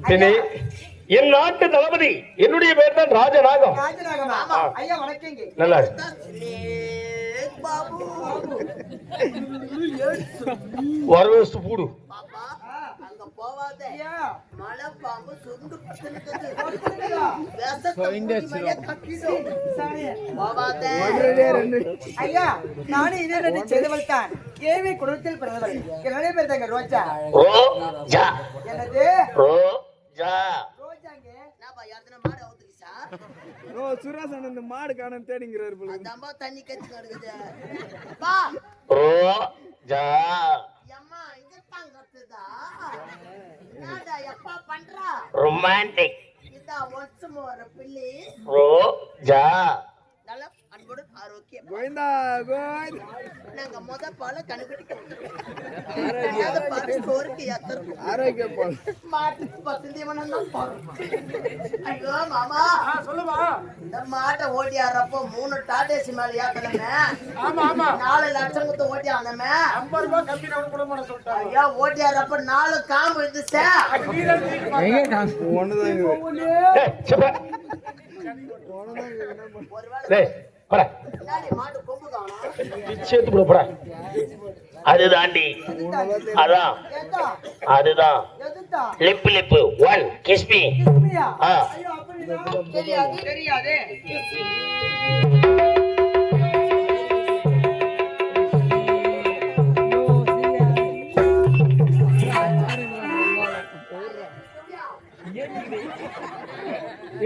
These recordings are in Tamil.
பின்னே என் நாட்டு தளபதி என்னுடைய பேர் தான் ராஜநாகம் நல்லா வரவேஸ்து பூடு அங்க போவாத. ஐயா மலை பாம்பு சுண்டு. போவாத. ஐயா நானும் இதே ரெண்டு செய்தவள் தான் ஏவி குடும்பத்தில் பிறந்தவள் என்னுடைய பேர் தாங்க ரோஜா. என்னது? ரோஜா ரோஜாங்க. யாருதுனா மாடு அவுத்துக்கிச்சா ஓ சுரேஷ் அண்ணன் இந்த மாடு காணும் தேடிங்கிறாரு போல தண்ணி கத்தி கிடக்குது பா ரோஜா அம்மா இதுதான் கத்துதா என்னடா எப்பா பண்றா ரொமான்டிக். ரோஜா. நல்ல அன்புடன் ஆரோக்கியம் கோவிந்தா கோவிந்த் நாங்க முத பால ஏத்துறோம் ஆரோக்கிய போல் மாட்டுக்கு பத்து தீவனம் தான் போடுறோம் ஐயோ மாமா. சொல்லுமா. இந்த மாட்டை ஓட்டி ஆடுறப்போ மூணு டாடேசி மேல ஆமா ஆமா. நாலு லட்சம் கொடுத்து ஓட்டி ஆனமே ஐம்பது ரூபாய் கம்மி நான் கூட பண்ண சொல்லிட்டாங்க. ஐயா ஓட்டி ஆடுறப்ப நாலு காம்பு இருந்துச்சே. ஒண்ணுதான் போடா. அதுதாண்டி. அதான். அதுதான். Lip lip. One kiss me கிஸ்மியா ஆ. தெரியாது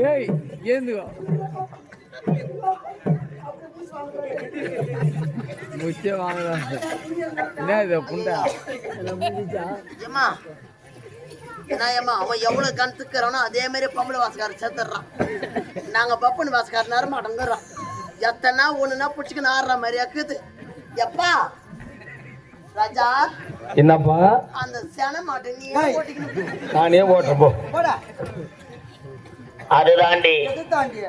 ஏய் ஏந்துவா முச்சே வாங்கலாம் என்ன இது புண்டா? அவன் எவ்வளவு கணத்துக்கிறானோ அதே மாதிரி பொம்பளை வாசக்காரர் சேர்த்துடுறான் நாங்க பப்பன் வாசக்கார நேரம் அடங்குறோம் எத்தனா ஒண்ணுனா பிடிச்சிக்கின்னு ஆடுற மாதிரி இருக்குது. எப்பா? ராஜா? என்னப்பா? அந்த சென மாட்டை நீ நானே போடா. அதுதாண்டி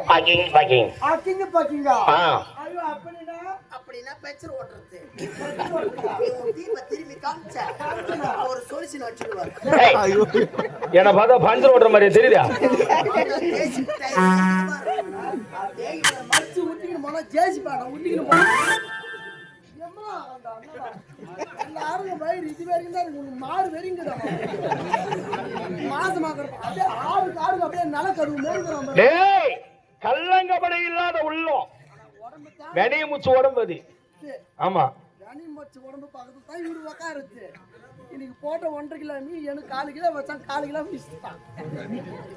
பக்கிங் பக்கிங் ஆக்கிங்க பாக்கிங்க ஆ? ஐயோ அப்படின்னா? அப்படின்னா பெச்சர் ஓட்டுறது. நீ உன் தீப திரும்பி காமிச்ச அவர் சொல்யூஷன் வச்சுடுவார் ஏய், என்னை பார்த்தா பஞ்சர் ஓட்டுற மாதிரியே தெரியுதா? ஜேசி பாடம் ஊட்டிக்கணும் எல்லாரும் வயிறு இது வரைக்கும் தான் இருக்கு. மாறு அப்படியே ஆறு ஆறு அப்படியே நிலக்கருவு மேய்க்கிறோம் பாரு. டேய் கல்லங்கபடை இல்லாத உள்ளம் வெடிய முச்சு உடம்பு அது ஆமா தனி மச்சு உடம்பு பக்கத்துல தான் இவரு உக்காருச்சு இன்னைக்கு போட்ட ஒன்றரை கிலோ மீன் எனக்கு காலு கிலோ வச்சான் காலு கிலோ மிஸ்தான்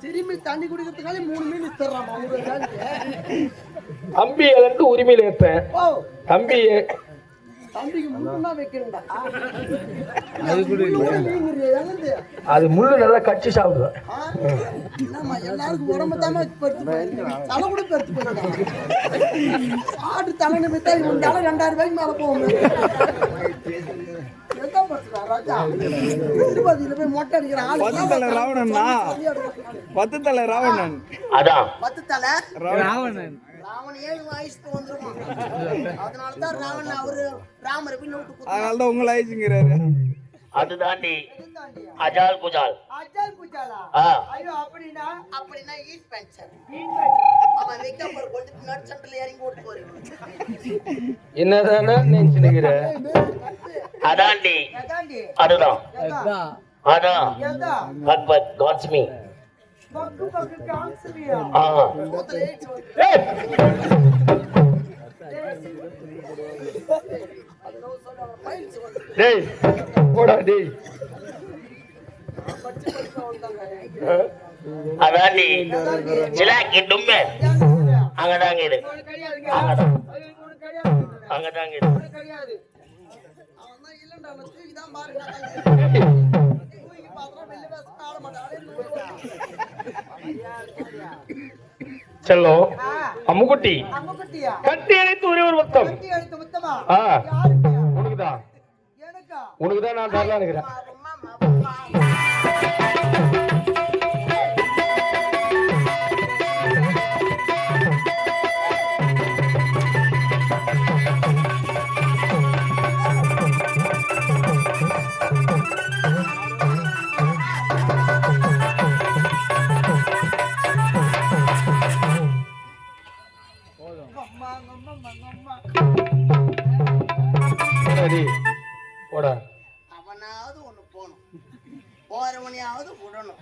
திரும்பி தண்ணி குடிக்கிறதுக்காலே மூணு மீன் தர்றாமா ஒரு நாளைக்கு தம்பி அதற்கு உரிமையில ஏற்பேன் தம்பி அது முள்ளு நல்லா கச்சி சாப்பிடுவேன் ஆ? என்னம்மா எல்லாருக்கும் உடம்பு தாம பெருத்து போயிருக்கு. தலை கூட பெருத்து போயிருக்காங்க. ஆட்டு தலைன்னு வித்தா இவன் தலை ரெண்டாயிரம் ரூபாய்க்கு மேல போகும். எந்த பஸ்ஸுடா, ராஜா? திருப்பதியில போய் மொட்டை அடிக்கிற ஆளு. பத்து தலை ராவணன்னா பத்து தலை ராவணன். அதான். பத்து தலை? ராவணன். ராவன் ஏழு வயசுக்கு வந்துருவான் அதனால தான் ராவன் அவரு ராமரை உங்களை ஆயிடுச்சுங்கிறாரு அஜால் குஜால் அஜால் குஜாலா ஐயோ ஈட். அவன் கொண்டு சென்டர்ல இறங்கி ஓட்டு என்னதானே நினைச்சுனுக்கிற? அதாண்டி. எதாண்டி? அதுதான். எதா? அதான். எதா? டேய் போடா டேய் படிச்சு படிச்சு சிலாக்கி டும்மே அங்கதாங்க இரு அங்கதாங்க இரு பாருங்க ஆ. அம்முக்குட்டி. கட்டி அணைத்து ஒரே ஒரு மொத்தம் உனக்குதான் உனக்குதான் நான் தரலாம் இருக்கிறேன். போடா. அவனாவது ஒண்ணு போகணும் போறவனையாவது விடணும்.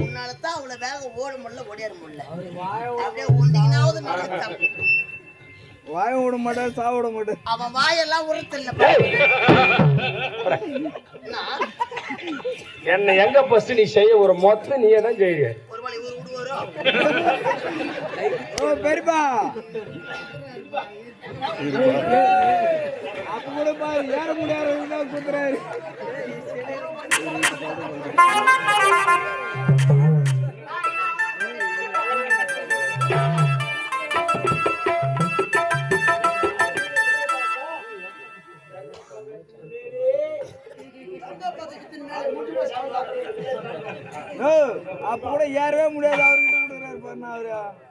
உன்னால தான் அவ்வளவு வேக ஓட முடியல ஓடியார முடியல. அப்படியே உண்டினாவது வாய விட மாட்டேன் சாப்பிட மாட்டேன் அவன் வாயெல்லாம் உரத்து இல்ல என்ன? எங்க ஃபர்ஸ்ட் நீ செய்ய? ஒரு மொத்த நீயே தான் செய்ய. ஒரு வழி ஊர் விடுவாரோ? பெரியப்பா. அப்ப கூட பாரு ஏற முடியாத குத்துறாரு ஓ, அப்ப கூட ஏறவே முடியாது அவர்கிட்ட கொடுக்குறாரு பாருண்ணா அவரு.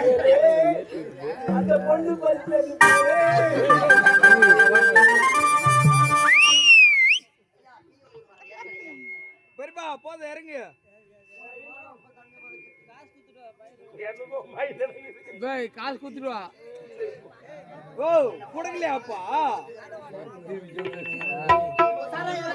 எதுக்கு சரி பெரியப்பா போதும் இறங்கு. காசு குத்துடுவா ஓ கொடுக்கலையா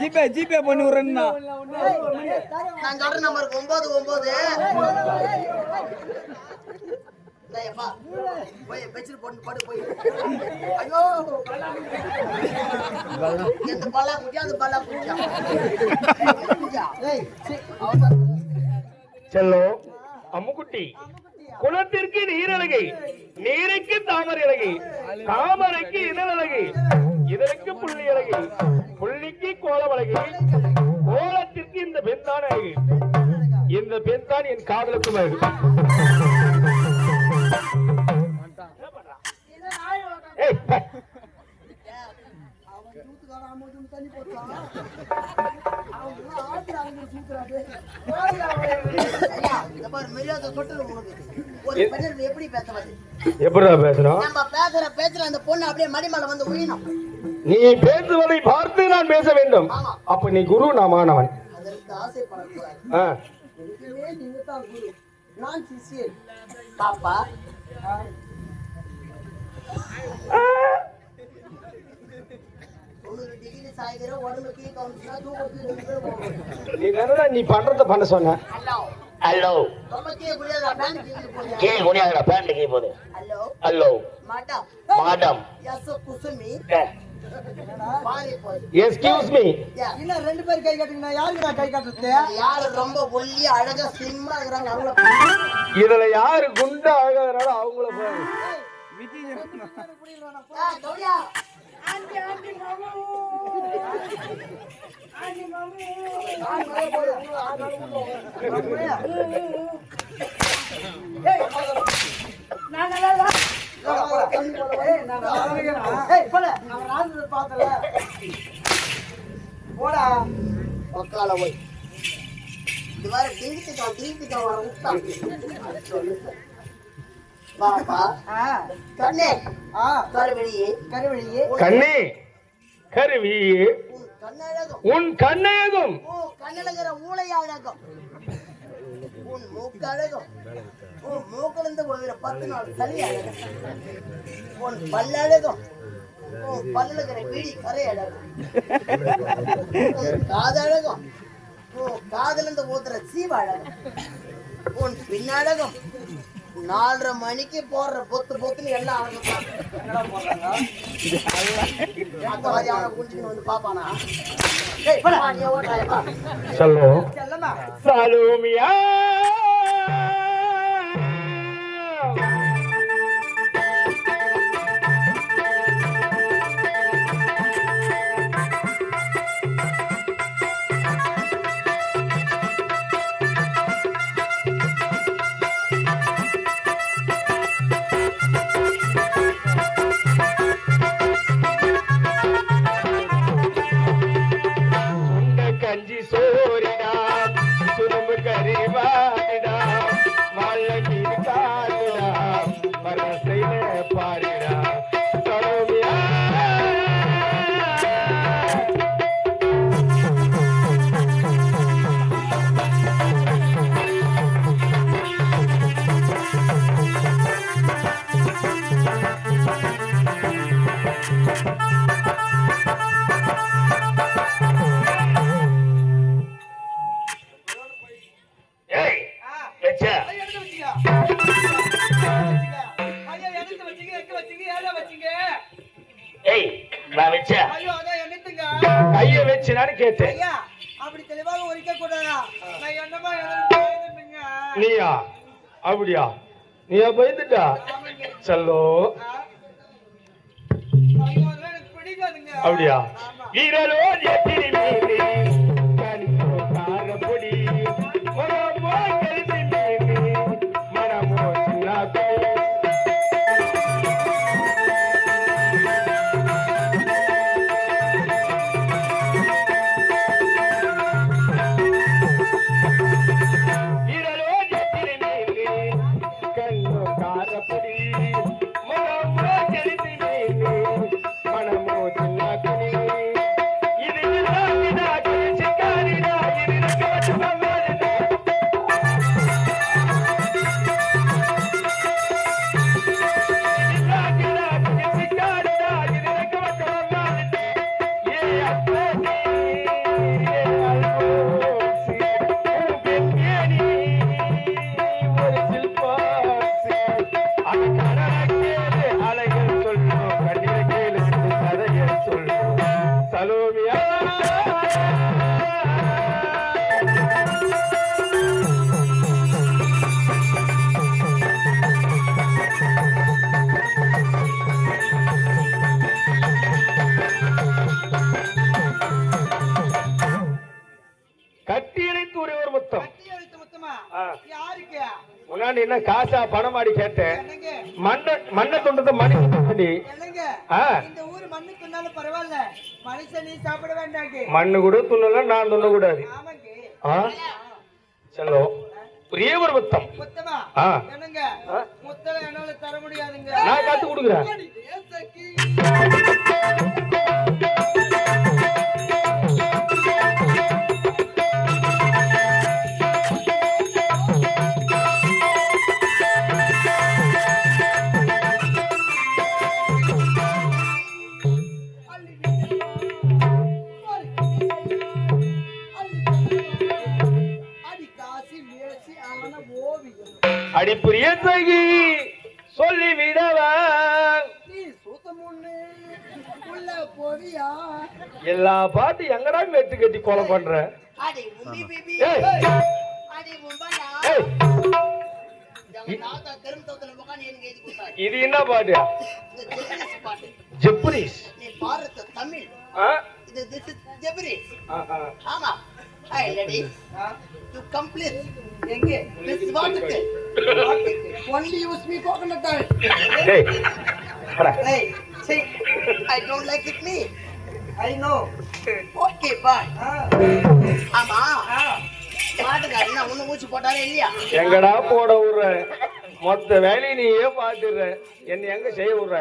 ஜிபே ஜிபே பண்ணி விடுறேன்னா. நான் சொல்ற நம்பருக்கு ஒன்பது ஒன்பது போய் பெட்ஷீட் போட்டு போய் ஐயோ எந்த பல்லா அந்த பல்லா செல்லோ அம்முக்குட்டி. குளத்திற்கு நீரழகை நீருக்கு தாமரை அழகை தாமரைக்கு இதழ் அழகை இதழுக்கு புள்ளி அழகை புள்ளிக்கு கோலம் அழகை கோலத்திற்கு இந்த பெண் தான். அழகு இந்த பெண் தான் என் காதலுக்கு அழகு ஏய், ஒரு பெண்ணிடம் எப்படி பேசுவது எப்படிடா பேசணும் நம்ம பேசுற பேச்சுல அந்த பொண்ணு அப்படியே மடிமலை வந்து உயிணும் நீ பேசுவதை பார்த்து நான் பேச வேண்டும். அப்ப நீ குரு நான் மாணவன். அதற்கு ஆசைப்படக்கூடாது ஆ. இதுவே நீங்க தான் குரு. நான் சிஷியன். பாப்பா. நீ என்னடா நீ பண்றத பண்ண சொன்ன. ஹலோ கீழே குனியாதடா பேண்ட் கீழே போகுது ஹலோ. Hello madam. குசுமி. போய் எஸ்கியூஸ் மீ இன்னும் ரெண்டு பேர் கை காட்டுங்க யாருக்கு நான் கை காட்டுறது? யாரு ரொம்ப ஒல்லி அழகா ஸ்லிம்மா இருக்கிறாங்க அவங்கள இதுல யாரு குண்டா ஆகாதனால அவங்கள ஏய், கௌரியா. போடா உக்கால போய் இது மாதிரி டிங்கிட்டுக்கா டிங்கிட்டுக்கா வர விட்டா பாப்பா ஆ கண்ணே. ஆ. கருவெளியே கருவழியே கண்ணே. கருவி. உன் கண்ணழகம். உன் ஊழை அழகம் உன் மூக்கழகம். உன் மூக்கிலிருந்து போகிற பத்து நாள் சளி அழகம் உன் பல்லழகம். உன் பல்லுகிற பீடி கரை அழகம் உன் காதழகம். உன் காதலிருந்து ஊத்துற சீவ அழகம் உன் பின்னழகம். நாலரை மணிக்கு போடுற பொத்து பொத்துன்னு எல்லாம் அழகம் என்னடா செல்லோ. அப்படியா. வீரலோ கேட்டேன். என்னங்க? மண்ண மண்ணை தொண்டது மணி ஊர் மண்ணு தின்னாலும் பரவாயில்ல. மனுஷன் நீ சாப்பிட வேண்டாங்க மண்ணு கூட துண்ணல நான் துண்ணக்கூடாது ஆமாங்க ஆ? செல்லோ. ஒரே ஒரு முத்தம். தர முடியாதுங்க. நான் கத்து கொடுக்குறேன். எல்லா பாட்டு எங்கடா மெட்டு கட்டி கொலை பண்ற? அடி உம்மி பிபி. ஏய், அடி உம்பனா ஏய், எங்க தாத்தா தெருந்தோத்துல உட்காந்து எனக்கு எழுதி கொடுத்தாரு? இது என்ன பாட்டு? இது ஜெபரிஸ் தமிழ். ஜெபரிஸ். ஆமா. ஐ நோ ஓகே பாய் ஆமா. மாட்டுக்காரர் என்ன ஒண்ணு ஊசி போட்டாரே இல்லையா? எங்கடா போட விடுற? மொத்த வேலையை நீயே பாத்துடுற என்ன எங்க செய்ய விடுற?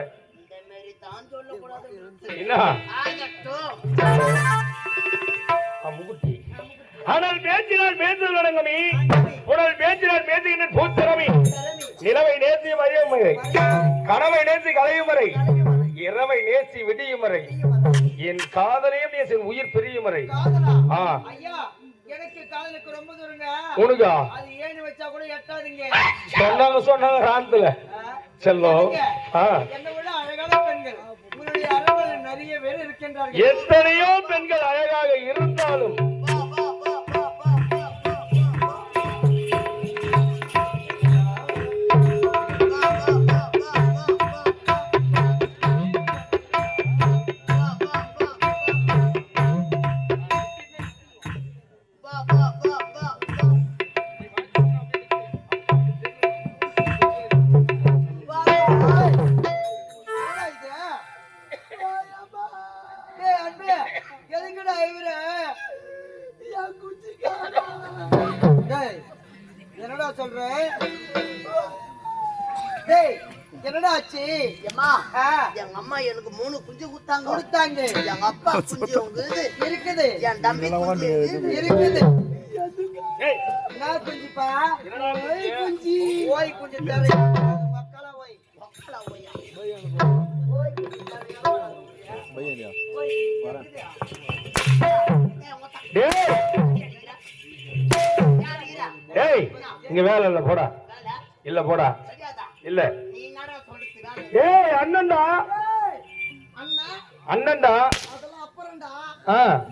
என்ன? ஆகட்டும் அம்முக்குட்டி ஆனால் பேச்சினால் பேசுதல் நடங்கமி. உடல் பேச்சினால் பேசுகின்ற பூத்திறமி நிலவை நேசி மதியம் வரை. கனவை நேசி கலையும் வரை. இரவை நேசி விடியும் வரை. என் காதலையும் நேசி என் உயிர் பிரியும் வரை. எனக்கு காதலுக்கு ரொம்ப தூரங்க. உனக்கா? அது ஏணி வச்சா கூட எட்டாதுங்க. சொன்னாங்க சொன்னாங்க ராத்துல? செல்லம் என்னை விட அழகான பெண்கள். உங்களுடைய அரண்மனையில் நிறைய பேர் இருக்கின்றார்கள். எத்தனையோ பெண்கள் அழகாக இருந்தாலும் எங்க அப்பா குஞ்சு உங்குது இருக்குது. என் தம்பி குஞ்சு இருக்குது. இருக்குது. ஏய், என்ன குஞ்சுப்பா? என்னடா ஓய் குஞ்சு. ஓய் குஞ்சு தேவை மக்களா ஓய். மக்களா ஓய்யா. ஏய், உங்க தா- டேய், யார் ஈரா? டேய். இங்க வேலை இல்ல போடா? இல்ல போடா. சரியாதா? இல்ல? ஏய் அண்ணன்டா. அண்ணா அண்ணன்டா. அதெல்லாம் அப்புறம்டா.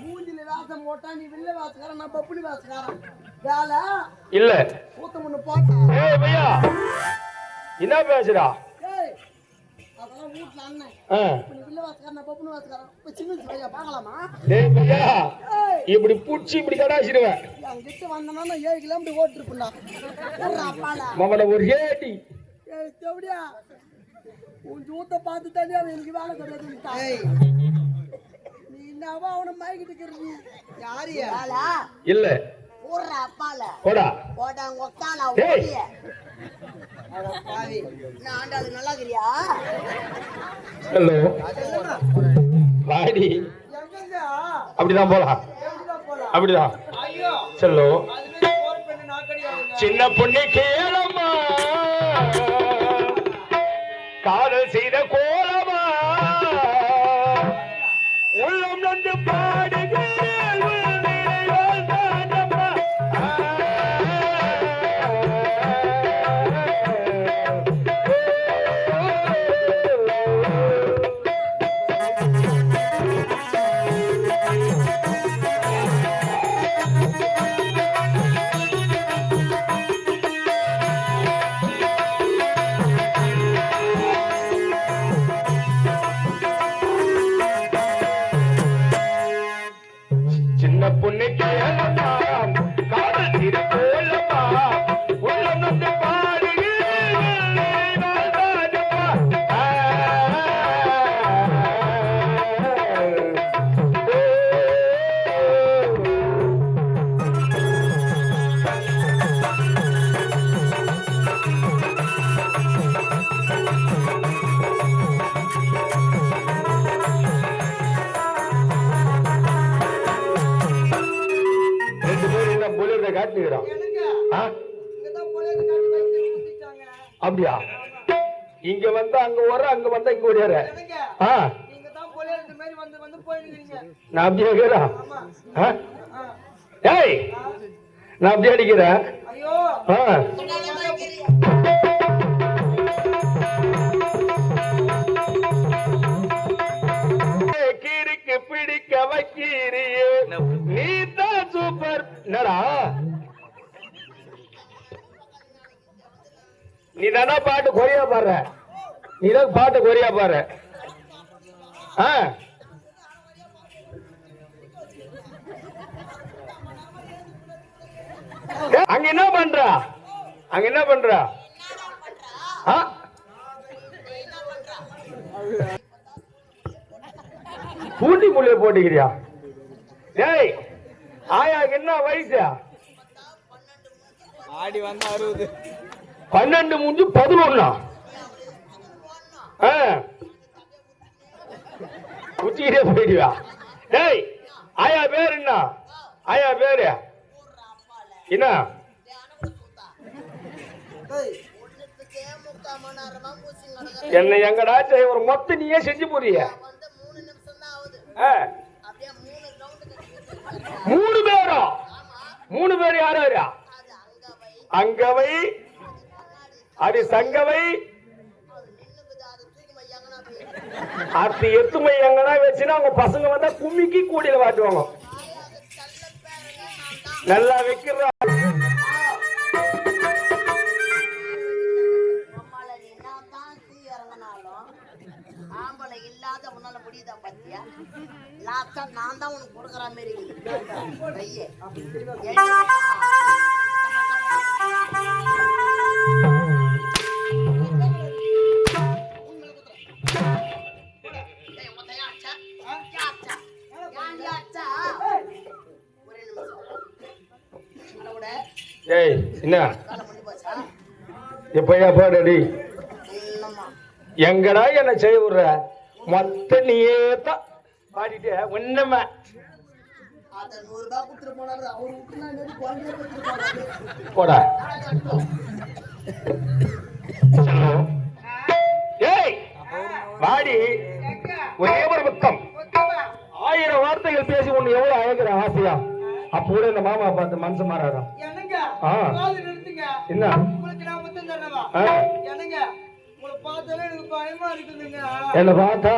மூஞ்சில வேஷம் போட்டா நீ வில்ல வேஷக்காரன் நான் பப்புளி வேஷக்காரன் வேலை? இல்ல. ஊத்த முன்ன போட்டா ஏய் பையா. என்ன பேசுறா? அதெல்லாம் வீட்டுல அண்ணன். வில்ல வேஷக்காரன் நான் பப்புளி வேஷக்காரன் இப்ப சின்ன பையா பார்க்கலாமா? டேய் பையா. இப்படி புடிச்சு இப்படி கடாச்சிடுவேன் என்கிட்ட வந்தனா நான் ஏழு கிலோமீட்டர் ஓட்டிருப்பேன்டா. ஒரு மவள ஒரு ஏடி. ஏய் தேவடியா. உன் ஜூத்த பார்த்து தானே அவன் எனக்கு வேலை கிடையாது. நீ என்னவா அவனை மயக்கிட்டு இருக்கிறது யாரியா வேலை இல்ல. ஒரு அப்பால. போடா. போட்டாங்க ஒக்கால ஏய். ஓடிய அட பாவி நான் ஆண்டாளு நல்லா இருக்கிறியா? ஹலோ. வாடி. எங்கங்க? அப்படிதான் போலாம். அப்படிதான். ஐயோ. செல்லோ. சின்ன பொண்ணு கேளம்மா. காதல் செய்த அப்படியா இங்க வந்தா அங்க ஓடுற அங்க வந்தா இங்க ஓடியார. ஆ. நான் அப்படியே கேக்குறேன் ஏய் நான் அப்படியே அடிக்கிறேன் ஆ. கீரிக்கு பிடிக்க வைக்கிறியே நீ தான் சூப்பர் என்னடா? நீ தானா பாட்டு கொரியா பாடுற? நீ தான் பாட்டு கொரியா பாடுற. ஆ. அங்க என்ன பண்ற? அங்க என்ன பண்ற? ஆ? பூண்டி போட்டுக்கிறியா? ஏய் ஆயாக்கு என்ன வயசு? ஆடி வந்தா அறுபது. பன்னெண்டு முடிஞ்சு பதினொன்னா? உச்சிக்கிட்டே போயிடுவா. டேய் ஆயா பேர் என்ன? ஆயா பேரு? என்ன? என்ன எங்கடா ஒரு மொத்த நீயே செஞ்சு போறிய மூணு ஆ, மூணு மூணு பேரும் மூணு பேர் யார் யாரா? அங்க வை அங்கவை. அது சங்கவை அப்படி அது எத்துமை எங்கன்னா வச்சுன்னா அவங்க பசங்க வந்தா கும்மிக்கு கூடியில வாட்டுவாங்க. நல்லா வைக்கிறா. நான் தான் ஆம்பளை இல்லாத உன்னால முடியுதா நான் தான் உனக்கு கொடுக்குற மாதிரி இருக்குது. ஏய் என்ன? எப்பயா பாடடி எங்கடா என்ன செய்ய விடுற? மொத்த நீயே தான். பாடிட்டு ஒண்ணுமே போடா. ஏய் வாடி. ஒரே ஒரு பக்கம். ஆயிரம் வார்த்தைகள் பேசி ஒண்ணு எவ்வளவு அழகிற ஆசையா? அப்போ கூட இந்த மாமா பார்த்து மனசு மாறாதான் என்ன? என்ன பார்த்தா?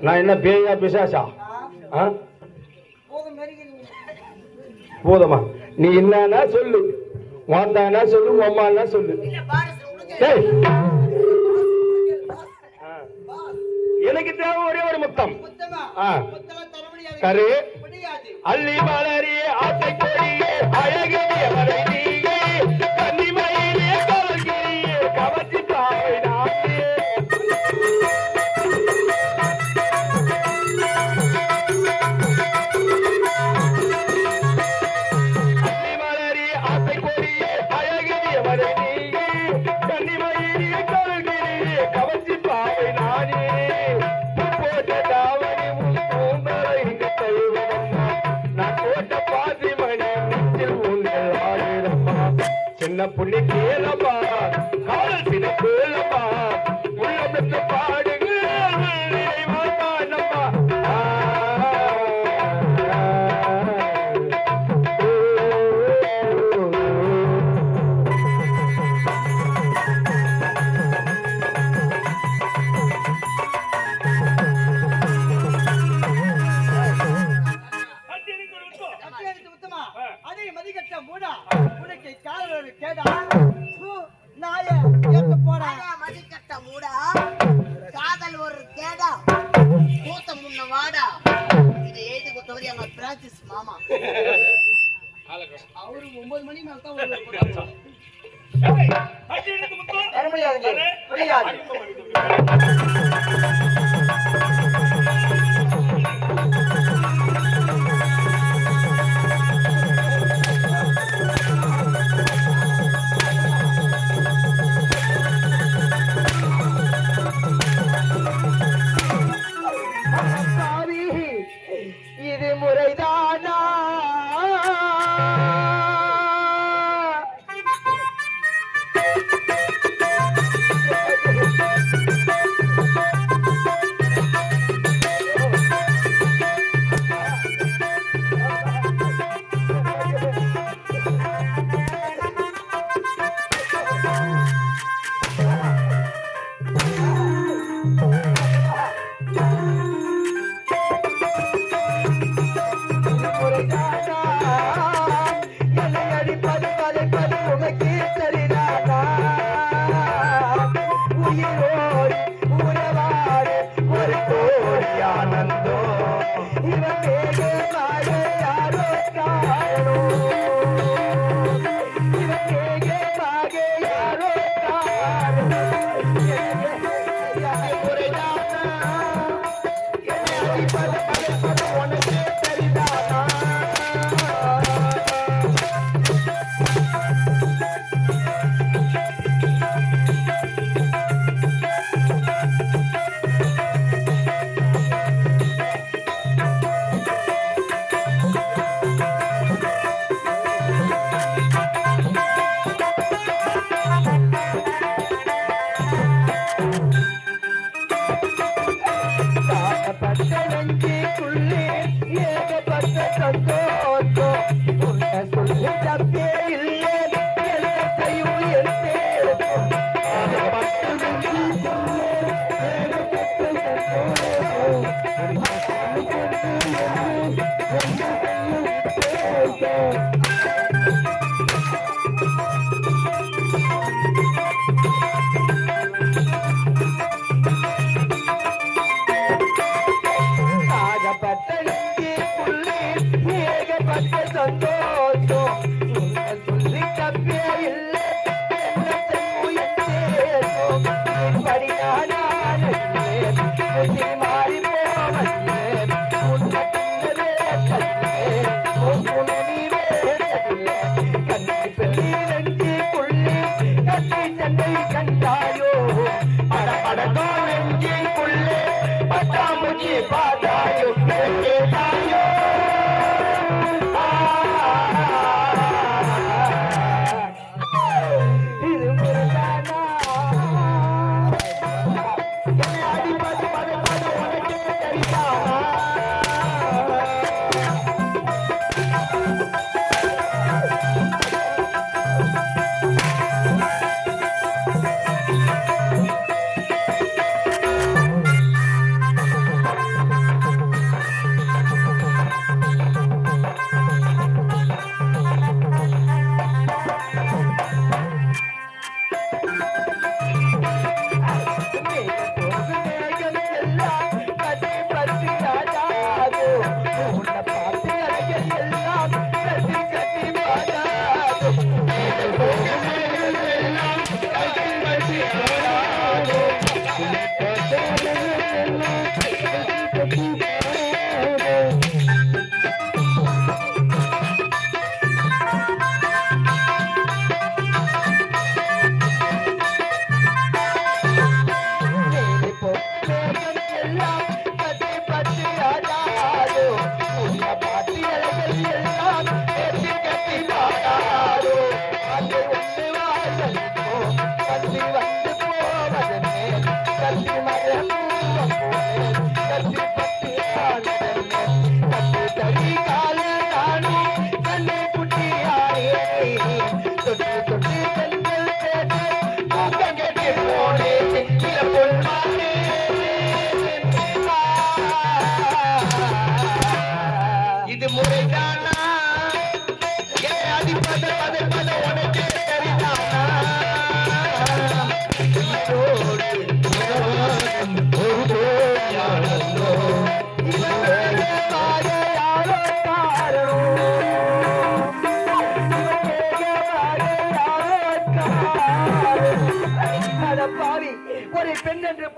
நான் என்ன பேயா பிசாசா? போதுமா நீ என்னன்னா சொல்லு. வாந்தானா சொல்லு உம்மானா சொல்லு. எனக்கு தேவை ஒரே ஒரு முத்தம். ஆ. அள்ளி வளரே ஆசை கொடியே அழகிய மறைந்து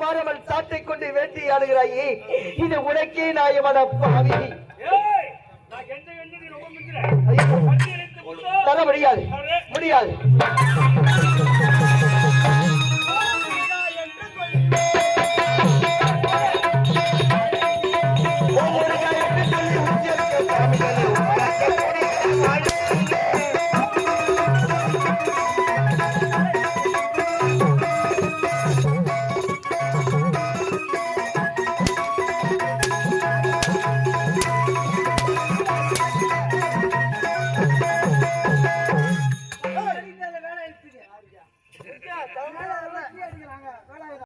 பெண் சாட்டை கொண்டு வேட்டையாடுகிறாயே இது உனக்கே நாயமான பாவி.